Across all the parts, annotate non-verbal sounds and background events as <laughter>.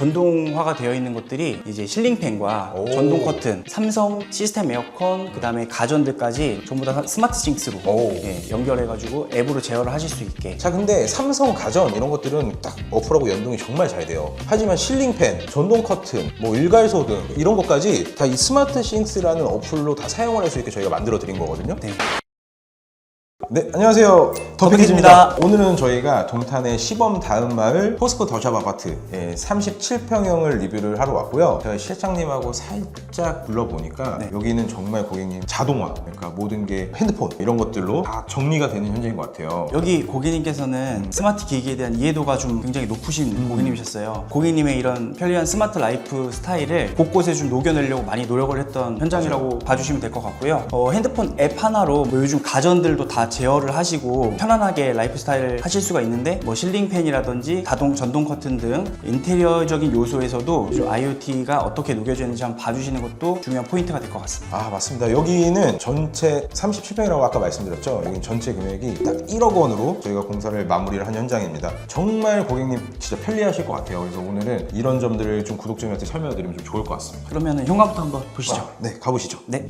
전동화가 되어 있는 것들이 이제 실링팬과 오. 전동 커튼, 삼성 시스템 에어컨, 그 다음에 가전들까지 전부 다 스마트 싱크스로 오. 예, 연결해가지고 앱으로 제어를 하실 수 있게 자 근데 삼성 가전 이런 것들은 딱 어플하고 연동이 정말 잘 돼요 하지만 실링팬, 전동 커튼, 뭐 일괄소 등 이런 것까지 다 이 스마트 싱스라는 어플로 다 사용을 할 수 있게 저희가 만들어 드린 거거든요 네. 네, 안녕하세요. 더비기즈입니다. 오늘은 저희가 동탄의 시범 다음 마을 포스코 더샵 아파트 예, 37평형을 리뷰를 하러 왔고요. 제가 실장님하고 살짝 둘러보니까 네. 여기는 정말 고객님 자동화, 그러니까 모든 게 핸드폰 이런 것들로 다 정리가 되는 현장인 것 같아요. 여기 고객님께서는 스마트 기기에 대한 이해도가 좀 굉장히 높으신 음. 고객님이셨어요. 고객님의 이런 편리한 스마트 라이프 스타일을 곳곳에 좀 녹여내려고 많이 노력을 했던 현장이라고 봐주시면 될 것 같고요. 어, 핸드폰 앱 하나로 뭐 요즘 가전들도 다 제어를 하시고 편안하게 라이프 스타일을 하실 수가 있는데 뭐 실링 팬이라든지 자동 전동 커튼 등 인테리어적인 요소에서도 요즘 IoT가 어떻게 녹여져 있는지 한번 봐주시는 것도 중요한 포인트가 될 것 같습니다. 아 맞습니다. 여기는 전체 37평이라고 아까 말씀드렸죠. 여기 전체 금액이 딱 1억 원으로 저희가 공사를 마무리를 한 현장입니다. 정말 고객님 진짜 편리하실 것 같아요. 그래서 오늘은 이런 점들을 좀 구독자님한테 설명드리면 좀 좋을 것 같습니다. 그러면 현관부터 한번 보시죠. 아, 네, 가보시죠. 네.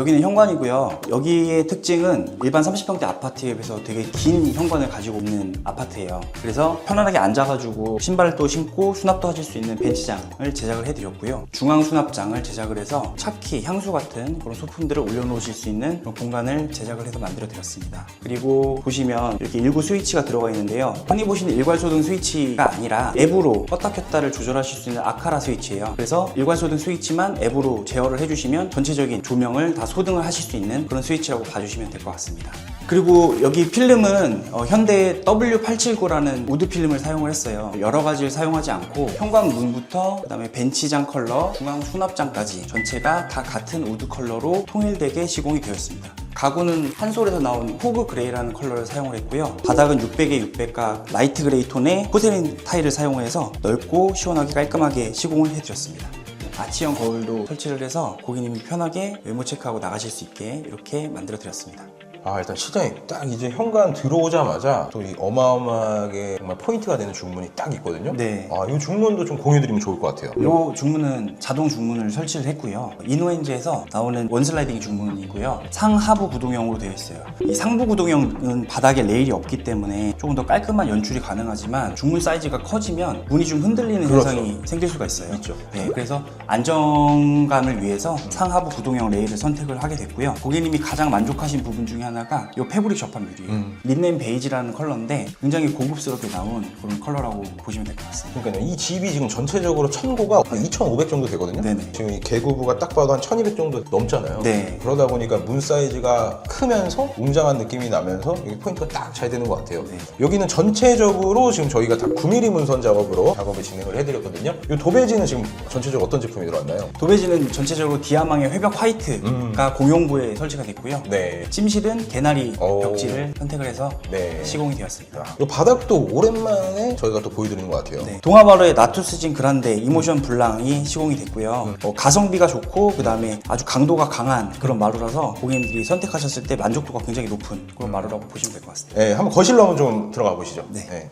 여기는 현관이고요. 여기의 특징은 일반 30평대 아파트에 비해서 되게 긴 현관을 가지고 있는 아파트예요. 그래서 편안하게 앉아가지고 신발도 신고 수납도 하실 수 있는 벤치장을 제작을 해드렸고요. 중앙 수납장을 제작을 해서 차키, 향수 같은 그런 소품들을 올려놓으실 수 있는 그런 공간을 제작을 해서 만들어드렸습니다. 그리고 보시면 이렇게 일구 스위치가 들어가 있는데요. 흔히 보시는 일괄소등 스위치가 아니라 앱으로 껐다 켰다를 조절하실 수 있는 아카라 스위치예요. 그래서 일괄소등 스위치만 앱으로 제어를 해주시면 전체적인 조명을 다 소등을 하실 수 있는 그런 스위치라고 봐주시면 될 것 같습니다. 그리고 여기 필름은 어, 현대 W879라는 우드 필름을 사용을 했어요. 여러 가지를 사용하지 않고 현관 문부터 그다음에 벤치장 컬러, 중앙 수납장까지 전체가 다 같은 우드 컬러로 통일되게 시공이 되어 있습니다. 가구는 한솔에서 나온 호그 그레이라는 컬러를 사용을 했고요. 바닥은 600에 600각 라이트 그레이 톤의 포세린 타일을 사용해서 넓고 시원하게 깔끔하게 시공을 해드렸습니다. 아치형 거울도 설치를 해서 고객님이 편하게 외모 체크하고 나가실 수 있게 이렇게 만들어 드렸습니다. 아 일단 시장에 딱 이제 현관 들어오자마자 또 이 어마어마하게 정말 포인트가 되는 중문이 딱 있거든요. 네. 아이 중문도 좀 공유드리면 좋을 것 같아요. 이 중문은 자동 중문을 설치를 했고요. 이노엔즈에서 나오는 원슬라이딩 중문이고요. 상하부 구동형으로 되어 있어요. 이 상부 구동형은 바닥에 레일이 없기 때문에 조금 더 깔끔한 연출이 가능하지만 중문 사이즈가 커지면 문이 좀 흔들리는 그렇죠. 현상이 생길 수가 있어요. 있죠. 네, 그래서 안정감을 위해서 상하부 구동형 레일을 선택을 하게 됐고요. 고객님이 가장 만족하신 부분 중에 하나가 이 패브릭 접합률이에요. 음. 린넨 베이지라는 컬러인데 굉장히 고급스럽게 나온 그런 컬러라고 보시면 될 것 같습니다. 그러니까요. 이 집이 지금 전체적으로 천고가 한 2,500 정도 되거든요. 네네. 지금 이 개구부가 딱 봐도 한 1,200 정도 넘잖아요. 네. 그러다 보니까 문 사이즈가 크면서 웅장한 느낌이 나면서 이게 포인트가 딱 잘 되는 것 같아요. 네. 여기는 전체적으로 지금 저희가 다 9mm 문선 작업으로 작업을 진행을 해드렸거든요. 이 도배지는 지금 전체적으로 어떤 제품이 들어왔나요? 도배지는 전체적으로 디아망의 회벽 화이트가 음. 공용부에 설치가 됐고요. 네. 찜실은 개나리 오. 벽지를 선택을 해서 네. 시공이 되었습니다. 이 바닥도 오랜만에 저희가 또 보여드리는 것 같아요. 네. 동아바로의 나투스진 그란데 이모션 블랑이 시공이 됐고요. 어, 가성비가 좋고 그 다음에 아주 강도가 강한 그런 마루라서 고객님들이 선택하셨을 때 만족도가 굉장히 높은 그런 마루라고 보시면 될 것 같습니다. 네, 한번 거실로 한번 좀 들어가 보시죠. 네. 네,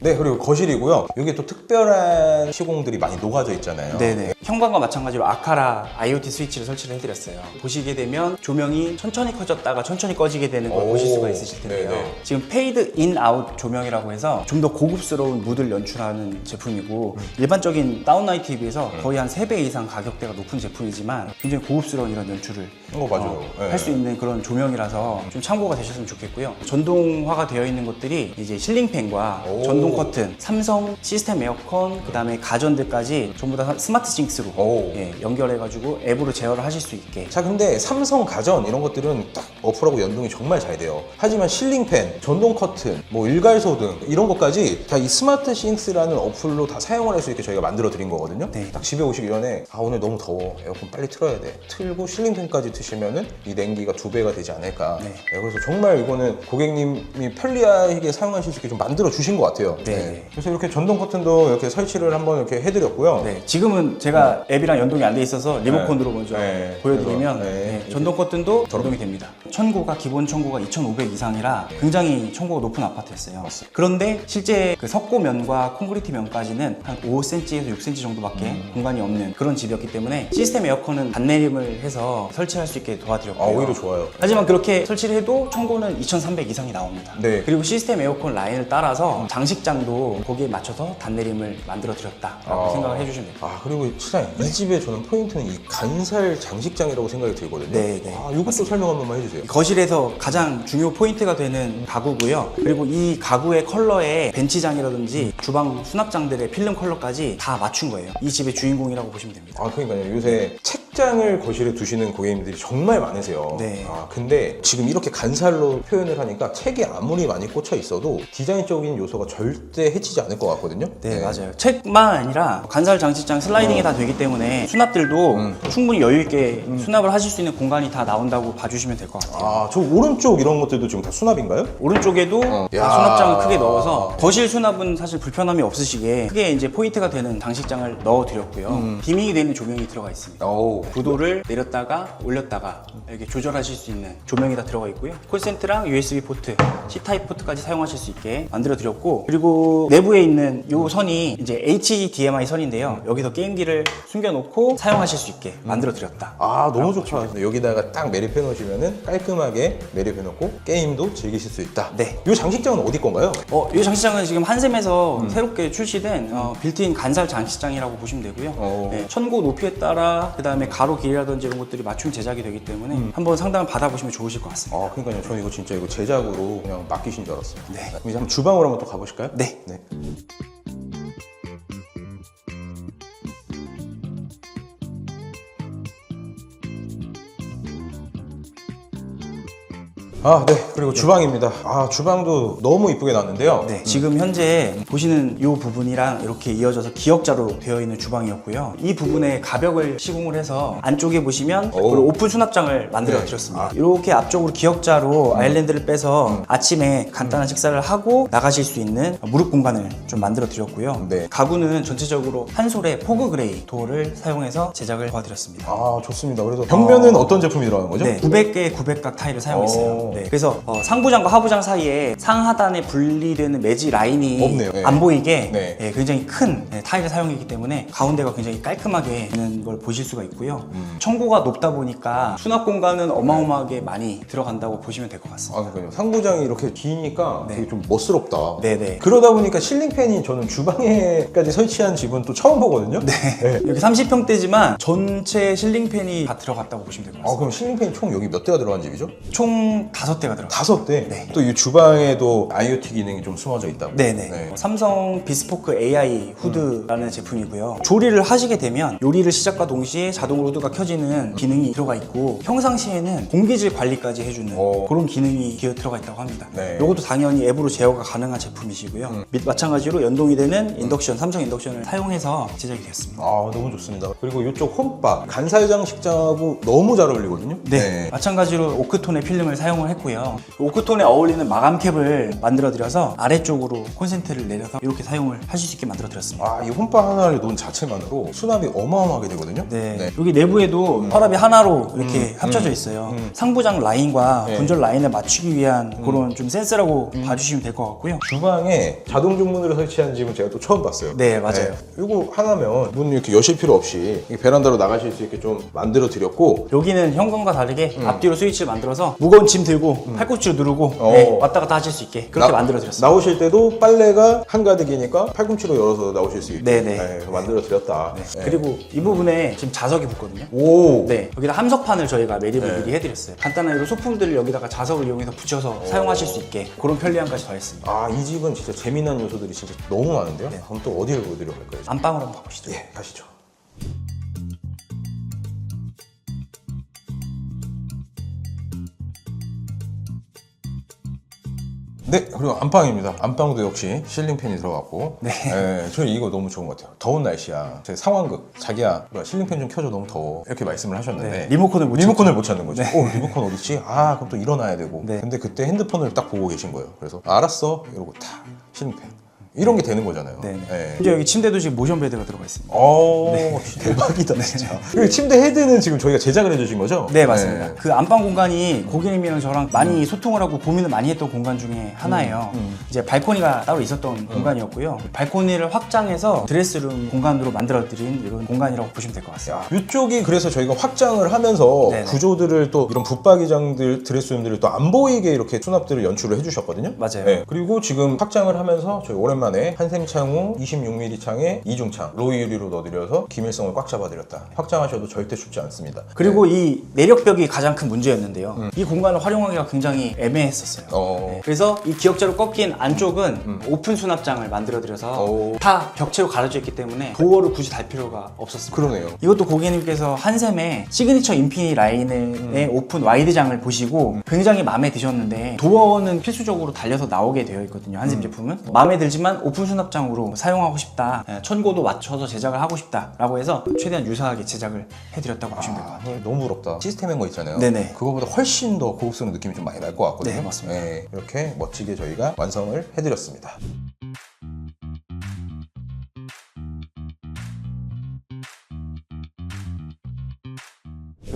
그리고 거실이고요. 여기 또 특별한 시공들이 많이 녹아져 있잖아요. 네네. 현관과 마찬가지로 아카라 IoT 스위치를 설치를 해드렸어요. 보시게 되면 조명이 천천히 커졌다가 천천히 꺼지게 되는 걸 오. 보실 수가 있으실 텐데요. 네네. 지금 페이드 인 아웃 조명이라고 해서 좀 더 고급스러운 무드를 연출하는 제품이고 음. 일반적인 다운라이트에 비해서 거의 한 3배 이상 가격대가 높은 제품이지만 굉장히 고급스러운 이런 연출을 어, 맞아요. 네. 할수 있는 그런 조명이라서 좀 참고가 되셨으면 좋겠고요. 전동화가 되어 있는 것들이 이제 실링팬과 오. 전동 전동 커튼, 삼성 시스템 에어컨, 그 다음에 가전들까지 전부 다 스마트 싱크로 오. 예, 연결해가지고 앱으로 제어를 하실 수 있게. 자 근데 삼성 가전 이런 것들은 딱 어플하고 연동이 정말 잘 돼요 하지만 실링팬, 전동 커튼, 뭐 일괄소 등 이런 것까지 다 이 스마트 싱스라는 어플로 다 사용을 할 수 있게 저희가 만들어 드린 거거든요 네. 딱 집에 오시기 전에 아 오늘 너무 더워 에어컨 빨리 틀어야 돼 틀고 실링팬까지 트시면은 이 냉기가 두 배가 되지 않을까 네. 네, 그래서 정말 이거는 고객님이 편리하게 사용하실 수 있게 좀 만들어 주신 것 같아요 네. 그래서 이렇게 전동 커튼도 이렇게 설치를 한번 이렇게 해드렸고요 네, 지금은 제가 앱이랑 연동이 안 돼 있어서 리모컨으로 먼저 네. 보여드리면 그래서, 네. 네, 전동 커튼도 연동이 됩니다. 천고가 기본 천고가 2,500 이상이라 굉장히 천고가 높은 아파트였어요. 그런데 실제 그 석고면과 콘크리트 면까지는 한 5cm에서 6cm 정도밖에 음. 공간이 없는 그런 집이었기 때문에 시스템 에어컨은 단내림을 해서 설치할 수 있게 도와드렸고요. 아 오히려 좋아요 하지만 그렇게 설치를 해도 청고는 2,300 이상이 나옵니다. 네. 그리고 시스템 에어컨 라인을 따라서 장식장 도 거기에 맞춰서 단내림을 만들어 드렸다라고 아. 생각을 해주시면 됩니다. 아 그리고 시장님 이 집의 저는 포인트는 이 간살 장식장이라고 생각이 들거든요. 네, 네. 아 이것도 설명 한 번만 해주세요. 거실에서 가장 중요 포인트가 되는 가구고요. 그리고 이 가구의 컬러에 벤치장이라든지 주방 수납장들의 필름 컬러까지 다 맞춘 거예요. 이 집의 주인공이라고 보시면 됩니다. 아 그러니까요 요새 책 장을 거실에 두시는 고객님들이 정말 많으세요. 네. 아 근데 지금 이렇게 간살로 표현을 하니까 책이 아무리 많이 꽂혀 있어도 디자인적인 요소가 절대 해치지 않을 것 같거든요. 네, 맞아요. 책만 아니라 간살 장식장 슬라이딩이 다 되기 때문에 수납들도 충분히 여유 있게 수납을 하실 수 있는 공간이 다 나온다고 봐주시면 될 것 같아요. 아 저 오른쪽 이런 것들도 지금 다 수납인가요? 오른쪽에도 야. 수납장을 크게 넣어서 거실 수납은 사실 불편함이 없으시게 크게 이제 포인트가 되는 장식장을 넣어드렸고요. 디밍이 되는 조명이 들어가 있습니다. 오. 구도를 내렸다가 올렸다가 이렇게 조절하실 수 있는 조명이 다 들어가 있고요. 콘센트랑 USB 포트, C 타입 포트까지 사용하실 수 있게 만들어 드렸고 그리고 내부에 있는 이 선이 이제 HDMI 선인데요. 여기서 게임기를 숨겨 놓고 사용하실 수 있게 만들어 드렸다. 아 너무 좋다. 여기다가 딱 매립해 놓으시면은 깔끔하게 매립해 놓고 게임도 즐기실 수 있다. 네. 이 장식장은 어디 건가요? 어, 이 장식장은 지금 한샘에서 새롭게 출시된 어, 빌트인 간살 장식장이라고 보시면 되고요. 오. 네, 천고 높이에 따라 그 다음에 가로 길이라든지 이런 것들이 맞춤 제작이 되기 때문에 한번 상담을 받아보시면 좋으실 것 같습니다. 아, 그러니까요. 저는 이거 진짜 이거 제작으로 그냥 맡기신 줄 알았어요. 네. 그럼 이제 한번 주방으로 한번 또 가보실까요? 네. 네. 아, 네. 그리고 주방입니다. 아, 주방도 너무 이쁘게 나왔는데요. 네, 지금 현재 보시는 이 부분이랑 이렇게 이어져서 기역자로 되어 있는 주방이었고요. 이 부분에 가벽을 시공을 해서 안쪽에 보시면 오. 그리고 오픈 수납장을 만들어 네. 드렸습니다. 이렇게 앞쪽으로 기역자로 아일랜드를 빼서 아침에 간단한 식사를 하고 나가실 수 있는 무릎 공간을 좀 만들어 드렸고요. 네. 가구는 전체적으로 한솔의 포그 그레이 도어를 사용해서 제작을 도와드렸습니다. 아, 좋습니다. 그래서 벽면은 어... 떤 제품이 들어가는 거죠? 네, 900개의 900각 타일을 사용했어요. 오. 네, 그래서 어, 상부장과 하부장 사이에 상하단에 분리되는 매지 라인이 없네요. 네. 안 보이게 네. 예, 굉장히 큰 예, 타일을 사용했기 때문에 가운데가 굉장히 깔끔하게 되는 걸 보실 수가 있고요. 음. 청고가 높다 보니까 수납 공간은 어마어마하게 많이 들어간다고 보시면 될 것 같습니다. 아, 그러니까요. 상부장이 이렇게 기니까 네. 되게 좀 멋스럽다. 네네. 그러다 보니까 실링팬이 저는 주방에까지 설치한 집은 또 처음 보거든요. 네. 여기 30평대지만 전체 실링팬이 다 들어갔다고 보시면 될것 아, 같습니다. 그럼 실링팬이 총 여기 몇 대가 들어간 집이죠? 총 다섯 대가 들어갔습니다. 다섯 대. 네. 또 이 주방에도 IoT 기능이 좀 숨어져 있다고. 네네. 네. 삼성 비스포크 AI 후드라는 제품이고요. 조리를 하시게 되면 요리를 시작과 동시에 자동으로 후드가 켜지는 기능이 들어가 있고 평상시에는 공기질 관리까지 해주는 오. 그런 기능이 기어 들어가 있다고 합니다. 네. 이것도 당연히 앱으로 제어가 가능한 제품이시고요. 및 마찬가지로 연동이 되는 인덕션, 삼성 인덕션을 사용해서 제작이 되었습니다. 아, 너무 좋습니다. 그리고 이쪽 홈바 간살장 식장하고 너무 잘 어울리거든요. 네. 마찬가지로 오크톤의 필름을 사용을 했고요. 오크톤에 어울리는 마감 캡을 만들어 드려서 아래쪽으로 콘센트를 내려서 이렇게 사용을 하실 수 있게 만들어 드렸습니다. 아, 이 홈바 하나를 놓은 자체만으로 수납이 어마어마하게 되거든요. 네. 여기 내부에도 혈압이 하나로 이렇게 음, 합쳐져 음, 있어요. 음. 상부장 라인과 네. 음. 분절 라인을 맞추기 위한 그런 좀 센스라고 봐주시면 될 것 같고요. 주방에 자동 중문으로 설치한 집은 제가 또 처음 봤어요. 네, 맞아요. 이거 하나면 문 이렇게 여실 필요 없이 이 베란다로 나가실 수 있게 좀 만들어 드렸고 여기는 현관과 다르게 음. 앞뒤로 스위치를 만들어서 무거운 짐 들고 들고 팔꿈치로 누르고 어. 네, 왔다 갔다 하실 수 있게 그렇게 나- 만들어 드렸습니다. 나오실 때도 빨래가 한가득이니까 팔꿈치로 열어서 나오실 수 있게 네네. 만들어 드렸다. 네. 그리고 이 부분에 지금 자석이 붙거든요. 오. 네, 여기다 함석판을 저희가 매립을 네. 미리 해드렸어요. 간단하게 소품들을 여기다가 자석을 이용해서 붙여서 사용하실 수 있게 그런 편리함까지 더했습니다. 아, 이 집은 진짜 재미난 요소들이 진짜 너무 많은데요? 그럼 또 어디를 보여드려 볼까요? 안방으로 한번 가보시죠. 예, 가시죠. 네, 그리고 안방입니다. 안방도 역시 실링팬이 들어갔고. 네. 예, 저는 이거 너무 좋은 것 같아요. 더운 날씨야. 제 상황극, 자기야, 뭐야, 실링팬 좀 켜줘, 너무 더워. 이렇게 말씀을 하셨는데. 네, 리모컨을 못 리모컨을 못 찾는 거죠. 어, 리모컨 어딨지? 아, 그럼 또 일어나야 되고. 네. 근데 그때 핸드폰을 딱 보고 계신 거예요. 그래서 알았어. 이러고 탁, 실링팬. 이런 게 되는 거잖아요. 네. 예. 이제 여기 침대도 지금 모션 베드가 들어가 있습니다. 어 대박이다 진짜. <laughs> 그리고 침대 헤드는 지금 저희가 제작을 해주신 거죠? 네 맞습니다. 네. 그 안방 공간이 고객님이랑 저랑 많이 소통을 하고 고민을 많이 했던 공간 중에 하나예요. 음. 이제 발코니가 따로 있었던 공간이었고요. 발코니를 확장해서 드레스룸 공간으로 만들어드린 이런 공간이라고 보시면 될 것 같습니다. 야, 이쪽이 그래서 저희가 확장을 하면서 네네. 구조들을 또 이런 붙박이장들 드레스룸들을 또 안 보이게 이렇게 수납들을 연출을 해주셨거든요. 맞아요. 네. 그리고 지금 확장을 하면서 저희 오랜만에 한샘창후 26mm 창에 이중창 로이 유리로 넣어드려서 기밀성을 꽉 잡아드렸다. 확장하셔도 절대 춥지 않습니다. 그리고 이 내력벽이 가장 큰 문제였는데요. 이 공간을 활용하기가 굉장히 애매했었어요. 음. 어. 네, 그래서 이 기역자로 꺾인 안쪽은 오픈 수납장을 만들어드려서 오. 다 벽체로 가려져 있기 때문에 도어를 굳이 달 필요가 없었습니다. 그러네요. 이것도 고객님께서 한샘의 시그니처 인피니 라인의 오픈 와이드장을 보시고 굉장히 마음에 드셨는데 도어는 필수적으로 달려서 나오게 되어 있거든요 한샘 제품은 마음에 들지만 오픈 수납장으로 사용하고 싶다 예, 천고도 맞춰서 제작을 하고 싶다 라고 해서 최대한 유사하게 제작을 해드렸다고 보시면 될 것 같아요 아, 너무 부럽다. 시스템인 거 있잖아요. 네네. 그거보다 훨씬 더 고급스러운 느낌이 좀 많이 날 것 같거든요. 네, 맞습니다. 네, 이렇게 멋지게 저희가 완성을 해드렸습니다.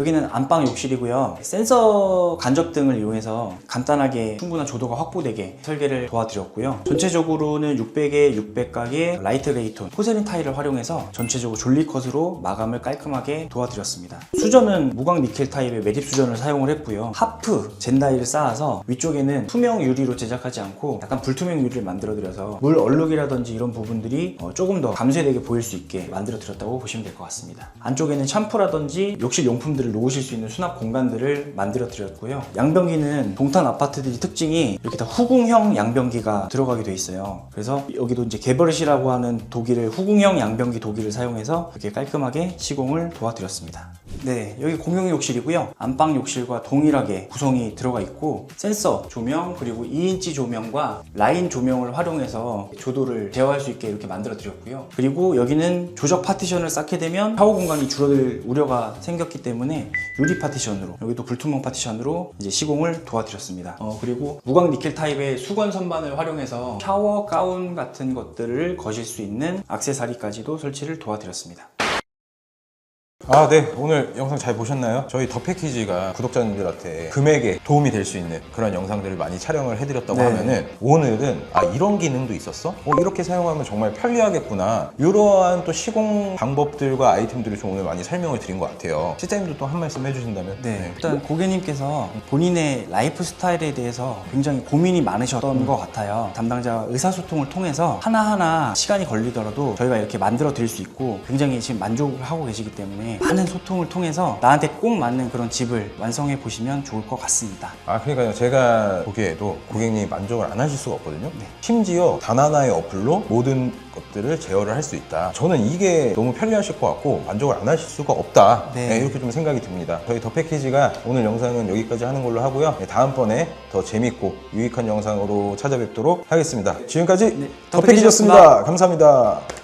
여기는 안방 욕실이고요. 센서 간접 등을 이용해서 간단하게 충분한 조도가 확보되게 설계를 도와드렸고요. 전체적으로는 600에 600각의 라이트 레이톤 포세린 타일을 활용해서 전체적으로 졸리컷으로 마감을 깔끔하게 도와드렸습니다. 수전은 무광 니켈 타입의 매립 수전을 사용을 했고요. 하프 젠다이를 쌓아서 위쪽에는 투명 유리로 제작하지 않고 약간 불투명 유리를 만들어드려서 물 얼룩이라든지 이런 부분들이 어, 조금 더 감쇄되게 보일 수 있게 만들어드렸다고 보시면 될 것 같습니다. 안쪽에는 샴푸라든지 욕실 용품들을 놓으실 수 있는 수납 공간들을 만들어 드렸고요. 양변기는 동탄 아파트들이 특징이 이렇게 다 후궁형 양변기가 들어가게 돼 있어요. 그래서 여기도 이제 개버릇이라고 하는 독일을 후궁형 양변기 독일을 사용해서 이렇게 깔끔하게 시공을 도와드렸습니다. 네, 여기 공용 욕실이고요. 안방 욕실과 동일하게 구성이 들어가 있고 센서 조명 그리고 2인치 조명과 라인 조명을 활용해서 조도를 제어할 수 있게 이렇게 만들어 드렸고요. 그리고 여기는 조적 파티션을 쌓게 되면 샤워 공간이 줄어들 우려가 생겼기 때문에 유리 파티션으로 여기도 불투명 파티션으로 이제 시공을 도와드렸습니다. 어, 그리고 무광 니켈 타입의 수건 선반을 활용해서 샤워 가운 같은 것들을 거실 수 있는 액세서리까지도 설치를 도와드렸습니다. 아, 네. 오늘 영상 잘 보셨나요? 저희 더 패키지가 구독자님들한테 금액에 도움이 될 수 있는 그런 영상들을 많이 촬영을 해드렸다고 네. 하면은 오늘은 아, 이런 기능도 있었어? 어, 이렇게 사용하면 정말 편리하겠구나. 이러한 또 시공 방법들과 아이템들을 좀 오늘 많이 설명을 드린 것 같아요. 시장님도 또 한 말씀 해주신다면? 네, 일단 고객님께서 본인의 라이프 스타일에 대해서 굉장히 고민이 많으셨던 것 같아요. 담당자 의사소통을 통해서 하나하나 시간이 걸리더라도 저희가 이렇게 만들어 드릴 수 있고 굉장히 지금 만족을 하고 계시기 때문에 많은 소통을 통해서 나한테 꼭 맞는 그런 집을 완성해 보시면 좋을 것 같습니다. 아, 그러니까요. 제가 보기에도 고객님이 만족을 안 하실 수가 없거든요. 네. 심지어 단 하나의 어플로 모든 것들을 제어를 할 수 있다. 저는 이게 너무 편리하실 것 같고 만족을 안 하실 수가 없다. 네. 네, 이렇게 좀 생각이 듭니다. 저희 더 패키지가 오늘 영상은 여기까지 하는 걸로 하고요. 네, 다음번에 더 재밌고 유익한 영상으로 찾아뵙도록 하겠습니다. 지금까지 네, 더더 패키지였습니다. 감사합니다.